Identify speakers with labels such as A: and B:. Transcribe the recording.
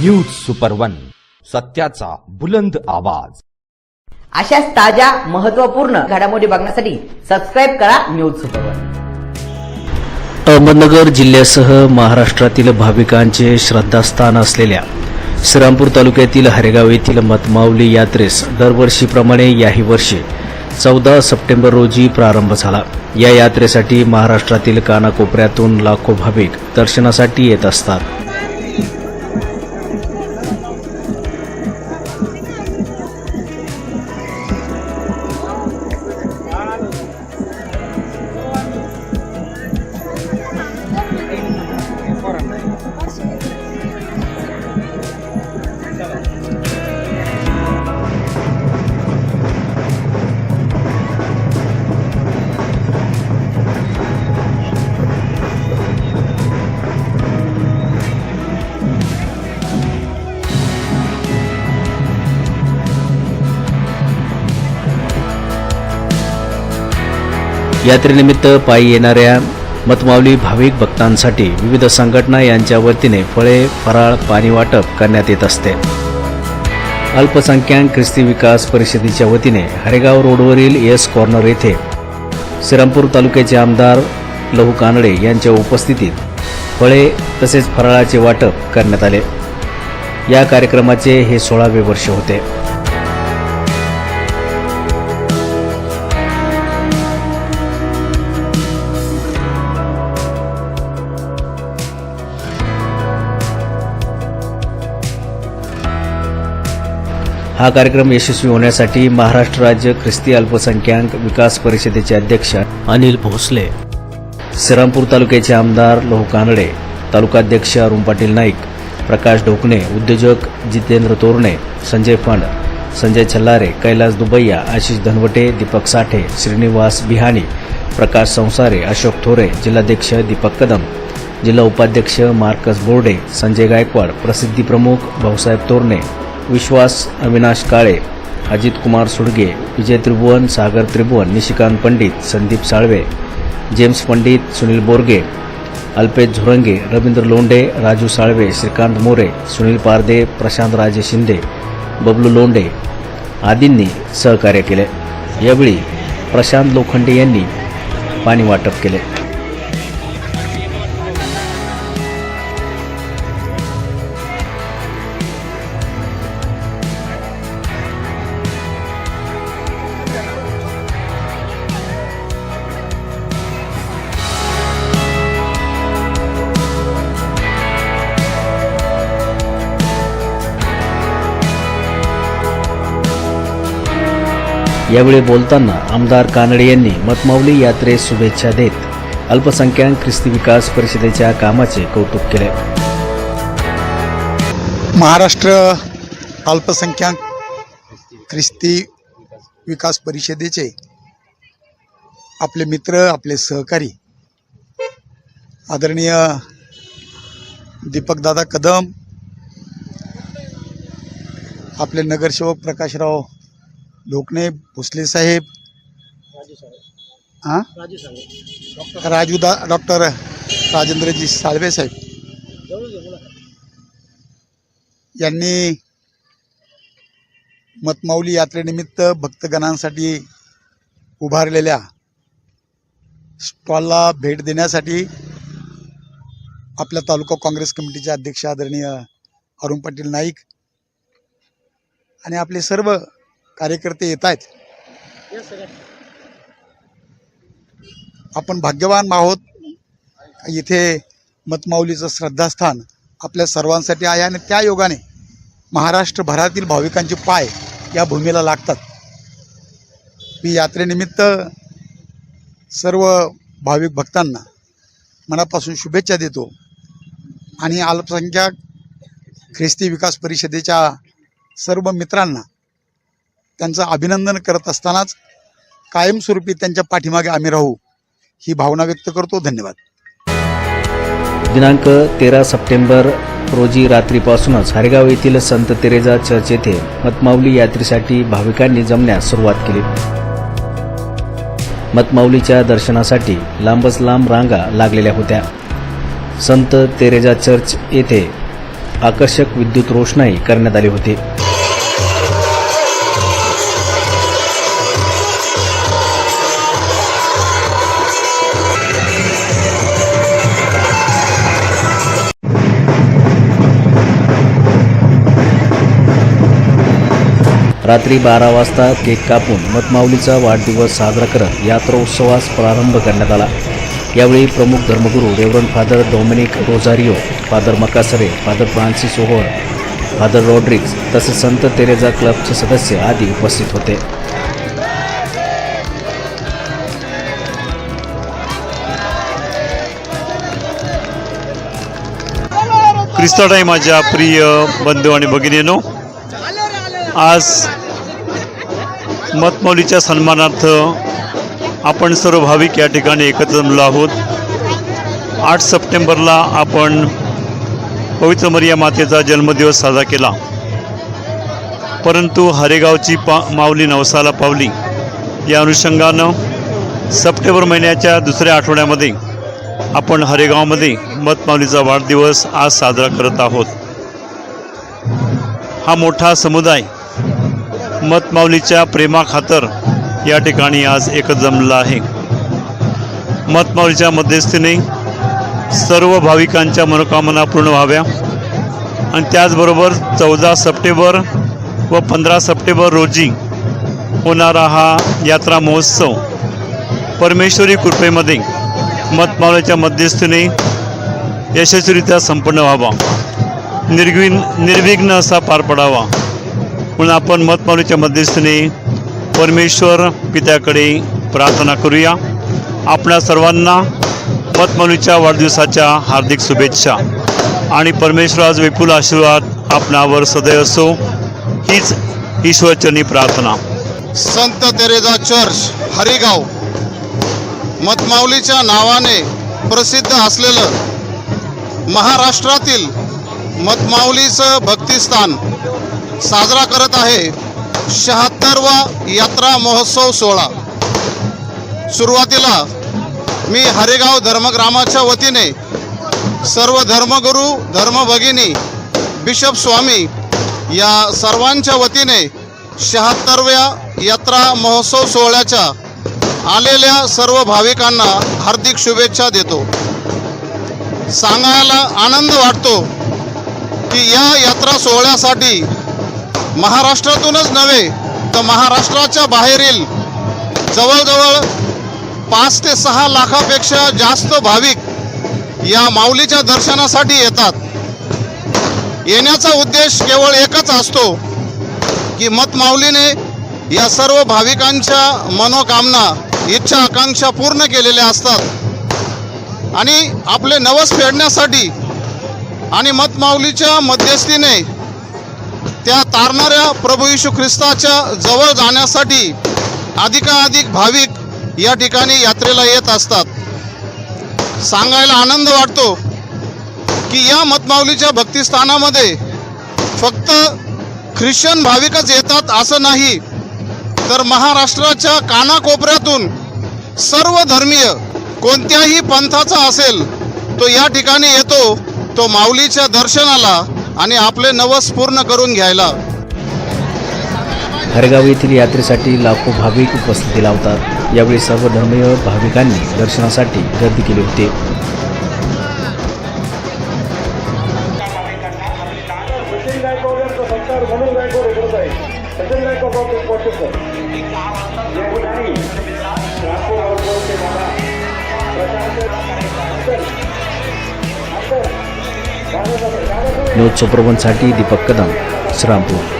A: News super one सत्याचा बुलंद आवाज.
B: अशाच ताज्या महत्त्वपूर्ण घडामोडी बघण्यासाठी सबस्क्राईब करा न्यूज सुपरवर
C: अहमदनगर जिल्ह्यासह महाराष्ट्रातील भाविकांचे श्रद्धास्थान असलेल्या श्रीरामपूर तालुक्यातील हरेगाव येथील मतमावली यात्रेस दरवर्षीप्रमाणे याही वर्षी चौदा सप्टेंबर रोजी प्रारंभ झाला. या यात्रेसाठी महाराष्ट्रातील कानाकोपऱ्यातून लाखो भाविक दर्शनासाठी येत असतात. यात्रेनिमित्त पायी येणाऱ्या मतमावली भाविक भक्तांसाठी विविध संघटना यांच्या वतीने फळे फराळ पाणी वाटप करण्यात येत असते. अल्पसंख्याक ख्रिस्ती विकास परिषदेच्या वतीने हरेगाव रोडवरील येस कॉर्नर येथे श्रीरामपूर तालुक्याचे आमदार लहू कानडे यांच्या उपस्थितीत फळे तसेच फराळाचे वाटप करण्यात आले. या कार्यक्रमाचे हे सोळावे वर्ष होते. हा कार्यक्रम यशस्वी होण्यासाठी महाराष्ट्र राज्य ख्रिस्ती अल्पसंख्याक विकास परिषदेचे अध्यक्ष अनिल भोसले. श्रीरामपूर तालुक्याचे आमदार लोह कानडे तालुकाध्यक्ष अरुण पाटील नाईक प्रकाश ढोकणे उद्योजक जितेंद्र तोरणे संजय फंड संजय छल्लारे कैलास दुबैया आशिष धनवटे दीपक साठे श्रीनिवास बिहानी प्रकाश संसारे अशोक थोरे जिल्हाध्यक्ष दीपक कदम जिल्हा उपाध्यक्ष मार्कस बोर्डे संजय गायकवाड प्रसिद्धी प्रमुख भाऊसाहेब तोरणे विश्वास अविनाश काळे अजित कुमार सुडगे विजय त्रिभुवन सागर त्रिभुवन निशिकांत पंडित संदीप साळवे जेम्स पंडित सुनील बोरगे अल्पेश झुरंगे रवींद्र लोंढे राजू साळवे श्रीकांत मोरे सुनील पारदे प्रशांत राजे शिंदे बबलू लोंढे आदींनी सहकार्य केले. यावेळी प्रशांत लोखंडे यांनी पाणी वाटप केले. यावेळी बोलताना आमदार कानडे यांनी मतमावली यात्रेस शुभेच्छा देत अल्पसंख्याक ख्रिस्ती विकास परिषदेच्या कामाचे कौतुक केले.
D: महाराष्ट्र अल्पसंख्याक ख्रिस्ती विकास परिषदेचे आपले मित्र आपले सहकारी आदरणीय दीपकदादा कदम आपले नगरसेवक प्रकाशराव लोकने भोसले साहेब. हां? राजूदा डॉक्टर राजेंद्रजी साळवे साहेब. यांनी मतमाऊली यात्रेनिमित्त भक्तगणांसाठी उभारलेल्या स्टॉलला भेट देण्यासाठी आपल्या तालुका काँग्रेस कमिटीचे अध्यक्ष आदरणीय अरुण पाटील नाईक आणि आपले सर्व कार्यकर्ते येत आहेत. आपण भाग्यवान आहोत. इथे मतमाऊलीचं श्रद्धास्थान आपल्या सर्वांसाठी आहे आणि त्या योगाने महाराष्ट्रभरातील भाविकांचे पाय या भूमीला लागतात. मी यात्रेनिमित्त सर्व भाविक भक्तांना मनापासून शुभेच्छा देतो. आणि अल्पसंख्याक ख्रिस्ती विकास परिषदेच्या सर्व मित्रांना त्यांचं अभिनंदन करत असतानाच कायमस्वरूपी त्यांच्या पाठीमागे आम्ही राहू ही भावना व्यक्त करतो. धन्यवाद.
C: दिनांक तेरा सप्टेंबर रोजी रात्रीपासूनच हरेगाव येथील संत तेरेजा चर्च येथे मतमावली यात्रेसाठी भाविकांनी जमण्यास सुरुवात केली. मतमाऊलीच्या दर्शनासाठी लांबच लांब रांगा लागलेल्या होत्या. संत तेरेजा चर्च येथे आकर्षक विद्युत रोषणाई करण्यात आली होती. रात्री बारा वाजता केक कापून मतमाऊलीचा वाढदिवस साजरा करत यात्रोत्सवास प्रारंभ करण्यात आला. यावेळी प्रमुख धर्मगुरू reverend father Dominic Rosario father Makasare father Francis Ohol father Rodrigues तसेच संत तेरेजा क्लबचे सदस्य आदी उपस्थित होते.
E: क्रिस्ताड माझ्या प्रिय बंधू आणि भगिनीनो आज मतमौलीच्या सन्मानार्थ आपण सर्व भाविक या ठिकाणी एकत्र जमलो आहोत. आठ सप्टेंबरला आपण पवित्र मरिया मातेचा जन्मदिवस साजरा केला. परंतु हरेगावची पा माऊली नवसाला पावली. या अनुषंगानं सप्टेंबर महिन्याच्या दुसऱ्या आठवड्यामध्ये आपण हरेगावमध्ये मतमाऊलीचा वाढदिवस आज साजरा करत आहोत. हा मोठा समुदाय मतमावलीच्या प्रेमाखातर या ठिकाणी आज एकत्र जमलेला आहे. मतमावलीच्या मध्यस्थीने सर्व भाविकांच्या मनोकामना पूर्ण व्हाव्या आणि त्याचबरोबर चौदा सप्टेंबर व पंधरा सप्टेंबर रोजी होणारा हा यात्रा महोत्सव परमेश्वरी कृपेमध्ये मतमावलीच्या मध्यस्थीने यशस्वीरित्या संपन्न व्हावा. निर्विन निर्विघ्न असा पार पडावा. म्हणून आपण मतमावळीच्या मध्यस्थीने परमेश्वर पित्याकडे प्रार्थना करूया. आपल्या सर्वांना मतमावळीच्या वाढदिवसाच्या हार्दिक शुभेच्छा. आणि परमेश्वराज विपुल आशीर्वाद आपणावर सदैव असो. हीच ईश्वरचनी प्रार्थना.
F: संत तेरेजा चर्च हरिगाव. मतमाऊलीच्या नावाने प्रसिद्ध असलेलं महाराष्ट्रातील मतमाऊलीचं भक्तिस्थान. साजरा करत आहे शहात्तरवा यात्रा महोत्सव सोहळा. सुरुवातीला मी हरेगाव धर्मग्रामाच्या वतीने सर्व धर्मगुरू धर्मभगिनी बिशप स्वामी या सर्वांच्या वतीने शहात्तरव्या यात्रा महोत्सव सोहळ्याच्या आलेल्या सर्व भाविकांना हार्दिक शुभेच्छा देतो. सांगायला आनंद वाटतो की या यात्रा सोहळ्यासाठी महाराष्ट्रातूनच नव्हे तर महाराष्ट्राच्या बाहेरील जवळजवळ पाच ते सहा लाखापेक्षा जास्त भाविक या माऊलीच्या दर्शनासाठी येतात. येण्याचा उद्देश केवळ एकच असतो की मत माऊलीने या सर्व भाविकांच्या मनोकामना इच्छा आकांक्षा पूर्ण केलेल्या असतात. आणि आपले नवस फेडण्यासाठी आणि मतमाऊलीच्या मध्यस्थीने त्या तारणाऱ्या प्रभू यशू ख्रिस्ताच्या जवळ जाण्यासाठी अधिकाधिक भाविक या ठिकाणी यात्रेला येत असतात. सांगायला आनंद वाटतो की या मतमाऊलीच्या भक्तिस्थानामध्ये फक्त ख्रिश्चन भाविकच येतात असं नाही तर महाराष्ट्राच्या कानाकोपऱ्यातून सर्व धर्मीय कोणत्याही पंथाचा असेल तो या ठिकाणी येतो तो माऊलीच्या दर्शनाला आणि आपले नवस पूर्ण करून घ्यायला.
C: हरगाव येथील यात्रेसाठी लाखो भाविक उपस्थिती लावतात. यावेळी सर्व धर्मीय भाविकांनी दर्शनासाठी गर्दी केली होती. न्यूज सुप्रबंधसाठी दीपक कदम श्रामपूर